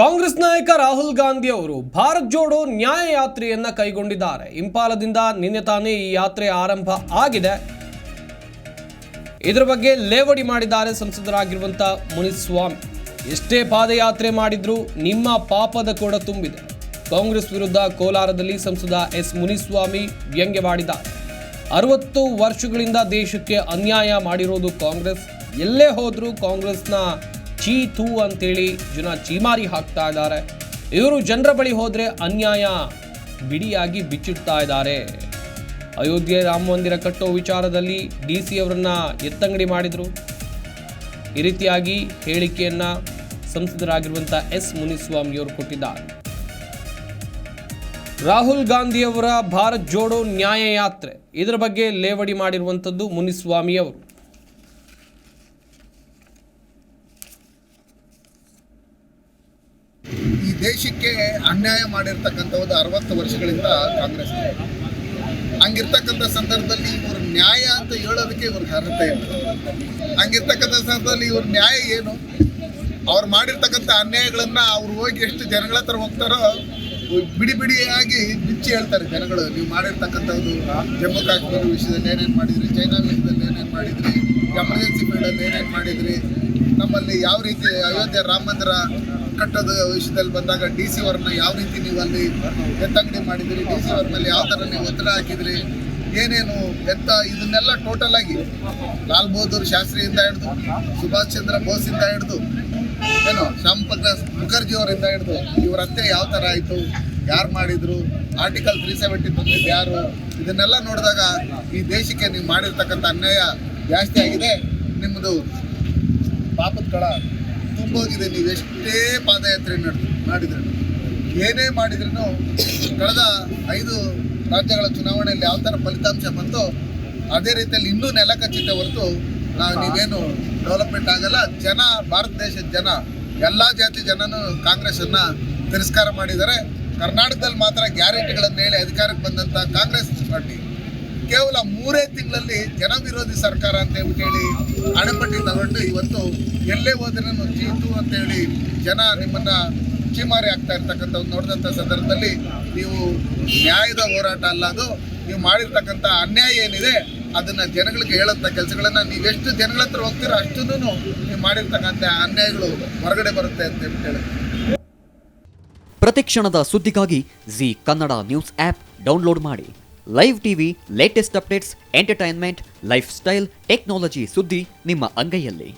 ಕಾಂಗ್ರೆಸ್ ನಾಯಕ ರಾಹುಲ್ ಗಾಂಧಿ ಅವರು ಭಾರತ್ ಜೋಡೋ ನ್ಯಾಯ ಯಾತ್ರೆಯನ್ನ ಕೈಗೊಂಡಿದ್ದಾರೆ. ಇಂಪಾಲದಿಂದ ನಿನ್ನೆ ತಾನೇ ಈ ಯಾತ್ರೆ ಆರಂಭ ಆಗಿದೆ. ಇದರ ಬಗ್ಗೆ ಲೇವಡಿ ಮಾಡಿದ್ದಾರೆ ಸಂಸದರಾಗಿರುವಂಥ ಮುನಿಸ್ವಾಮಿ. ಎಷ್ಟೇ ಪಾದಯಾತ್ರೆ ಮಾಡಿದ್ರು ನಿಮ್ಮ ಪಾಪದ ಕೂಡ ತುಂಬಿದೆ. ಕಾಂಗ್ರೆಸ್ ವಿರುದ್ಧ ಕೋಲಾರದಲ್ಲಿ ಸಂಸದ ಎಸ್ ಮುನಿಸ್ವಾಮಿ ವ್ಯಂಗ್ಯವಾಡಿದ್ದಾರೆ ಅರವತ್ತು ವರ್ಷಗಳಿಂದ ದೇಶಕ್ಕೆ ಅನ್ಯಾಯ ಮಾಡಿರೋದು ಕಾಂಗ್ರೆಸ್. ಎಲ್ಲೇ ಹೋದರೂ ಕಾಂಗ್ರೆಸ್ನ ಚೀ ತೂ ಅಂತೇಳಿ ಜನ ಚೀಮಾರಿ ಹಾಕ್ತಾ ಇದ್ದಾರೆ. ಇವರು ಜನರ ಬಳಿ ಹೋದರೆ ಅನ್ಯಾಯ ಬಿಡಿಯಾಗಿ ಬಿಚ್ಚಿಡ್ತಾ ಇದ್ದಾರೆ. ಅಯೋಧ್ಯೆ ರಾಮ ಮಂದಿರ ಕಟ್ಟೋ ವಿಚಾರದಲ್ಲಿ ಡಿ ಸಿ ಅವರನ್ನ ಎತ್ತಂಗಡಿ ಮಾಡಿದರು. ಈ ರೀತಿಯಾಗಿ ಹೇಳಿಕೆಯನ್ನ ಸಂಸದರಾಗಿರುವಂಥ ಎಸ್ ಮುನಿಸ್ವಾಮಿಯವರು ಕೊಟ್ಟಿದ್ದಾರೆ. ರಾಹುಲ್ ಗಾಂಧಿಯವರ ಭಾರತ್ ಜೋಡೋ ನ್ಯಾಯ ಯಾತ್ರೆ ಇದರ ಬಗ್ಗೆ ಲೇವಡಿ ಮಾಡಿರುವಂಥದ್ದು ಮುನಿಸ್ವಾಮಿ ಅವರು ಈ ದೇಶಕ್ಕೆ ಅನ್ಯಾಯ ಮಾಡಿರ್ತಕ್ಕಂಥದ್ದು ಅರವತ್ತು ವರ್ಷಗಳಿಂದ ಕಾಂಗ್ರೆಸ್ ಹಂಗಿರ್ತಕ್ಕಂಥ ಸಂದರ್ಭದಲ್ಲಿ ಇವರು ನ್ಯಾಯ ಅಂತ ಹೇಳೋದಕ್ಕೆ ಇವ್ರಿಗೆ ಅರ್ಹತೆ ಇಲ್ಲ. ಹಂಗಿರ್ತಕ್ಕಂಥ ಸಂದರ್ಭದಲ್ಲಿ ಇವ್ರ ನ್ಯಾಯ ಏನು? ಅವ್ರು ಮಾಡಿರ್ತಕ್ಕಂಥ ಅನ್ಯಾಯಗಳನ್ನ ಅವ್ರು ಹೋಗಿ ಎಷ್ಟು ಜನಗಳ ಹತ್ರ ಹೋಗ್ತಾರೋ ಬಿಡಿ ಬಿಡಿಯಾಗಿ ಬಿಚ್ಚಿ ಹೇಳ್ತಾರೆ ಜನಗಳು. ನೀವು ಮಾಡಿರ್ತಕ್ಕಂಥದ್ದು ಜಮ್ಮು ಕಾಶ್ಮೀರ ವಿಷಯದಲ್ಲಿ ಏನೇನು ಮಾಡಿದ್ರಿ, ಚೈನಾ ವಿಷಯದಲ್ಲಿ ಏನೇನು ಮಾಡಿದ್ರಿ, ಎಮರ್ಜೆನ್ಸಿ ಫೀಲ್ಡಲ್ಲಿ ಏನೇನು ಮಾಡಿದ್ರಿ, ನಮ್ಮಲ್ಲಿ ಯಾವ ರೀತಿ ಅಯೋಧ್ಯೆ ರಾಮ ಮಂದಿರ ಕಟ್ಟೋದು ವಿಷಯದಲ್ಲಿ ಬಂದಾಗ ಡಿ ಸಿ ಅವ್ರನ್ನ ಯಾವ ರೀತಿ ನೀವು ಅಲ್ಲಿ ಎತ್ತಂಗಡಿ ಮಾಡಿದ್ರಿ, ಡಿ ಸಿ ಅವ್ರ ಯಾವ ಥರ ನೀವು ಒತ್ತಡ ಹಾಕಿದ್ರಿ, ಏನೇನು ಎತ್ತ ಇದನ್ನೆಲ್ಲ ಟೋಟಲ್ ಆಗಿ ಲಾಲ್ ಬಹದ್ದೂರ್ ಶಾಸ್ತ್ರಿಯಿಂದ ಹಿಡಿದು, ಸುಭಾಷ್ ಚಂದ್ರ ಬೋಸಿಂದ ಹಿಡಿದು ಏನು ಶ್ಯಾಮ್ ಮುಖರ್ಜಿ ಅವರಿಂದ ಹಿಡಿದು ಇವ್ರ ಹತ್ಯೆ ಯಾವ ಥರ ಆಯಿತು, ಯಾರು ಮಾಡಿದ್ರು ಆರ್ಟಿಕಲ್ ತ್ರೀ ಸೆವೆಂಟಿ ಬಂದಿದ್ದು ಯಾರು, ಇದನ್ನೆಲ್ಲ ನೋಡಿದಾಗ ಈ ದೇಶಕ್ಕೆ ನೀವು ಮಾಡಿರ್ತಕ್ಕಂಥ ಅನ್ಯಾಯ ಜಾಸ್ತಿ ಆಗಿದೆ ನಿಮ್ಮದು ಪಾಪದ ಕಳ ತುಂಬೋಗಿದೆ, ನೀವು ಎಷ್ಟೇ ಪಾದಯಾತ್ರೆ ನಡೆದು ಮಾಡಿದ್ರು. ಏನೇ ಮಾಡಿದ್ರೂ ಕಳೆದ ಐದು ರಾಜ್ಯಗಳ ಚುನಾವಣೆಯಲ್ಲಿ ಯಾವ ಥರ ಫಲಿತಾಂಶ ಬಂತು, ಅದೇ ರೀತಿಯಲ್ಲಿ ಇನ್ನೂ ನೆಲ ಹೊರತು ನಾವು ನೀವೇನು ಡೆವಲಪ್ಮೆಂಟ್ ಆಗಲ್ಲ, ಜನ, ಭಾರತ ದೇಶದ ಜನ, ಎಲ್ಲ ಜಾತಿ ಜನನು ಕಾಂಗ್ರೆಸ್ಸನ್ನು ತಿರಸ್ಕಾರ ಮಾಡಿದ್ದಾರೆ. ಕರ್ನಾಟಕದಲ್ಲಿ ಮಾತ್ರ ಗ್ಯಾರಂಟಿಗಳನ್ನು ಹೇಳಿ ಅಧಿಕಾರಕ್ಕೆ ಬಂದಂಥ ಕಾಂಗ್ರೆಸ್ ಪಾರ್ಟಿ ಕೇವಲ ಮೂರೇ ತಿಂಗಳಲ್ಲಿ ಜನ ವಿರೋಧಿ ಸರ್ಕಾರ ಅಂತ ಹೇಳಿ ಅಣೆಪಟ್ಟಿ ತಗೊಂಡು ಇವತ್ತು ಎಲ್ಲೇ ಹೋದ್ರೂ ಜೀತು ಅಂತ ಹೇಳಿ ಜನ ನಿಮ್ಮನ್ನ ಚೀಮಾರಿ ಆಗ್ತಾ ಇರ್ತಕ್ಕಂಥ ನೋಡಿದಂಥ ಸಂದರ್ಭದಲ್ಲಿ ನೀವು ನ್ಯಾಯದ ಹೋರಾಟ ಅಲ್ಲ ಅದು. ನೀವು ಮಾಡಿರ್ತಕ್ಕಂಥ ಅನ್ಯಾಯ ಏನಿದೆ, ಅದನ್ನ ಜನಗಳಿಗೆ ಹೇಳಂತ ಕೆಲಸಗಳನ್ನು ನೀವೆಷ್ಟು ಜನಗಳ ಹತ್ರ ಹೋಗ್ತೀರೋ ಅಷ್ಟನ್ನು ನೀವು ಮಾಡಿರ್ತಕ್ಕಂಥ ಅನ್ಯಾಯಗಳು ಹೊರಗಡೆ ಬರುತ್ತೆ ಅಂತ ಹೇಳಿ ಪ್ರತಿಕ್ಷಣದ ಸುದ್ದಿಗಾಗಿ Zee Kannada news app download ಮಾಡಿ. Live TV latest updates entertainment lifestyle technology ಸುದ್ದಿ ನಿಮ್ಮ ಅಂಗೈಯಲ್ಲಿ.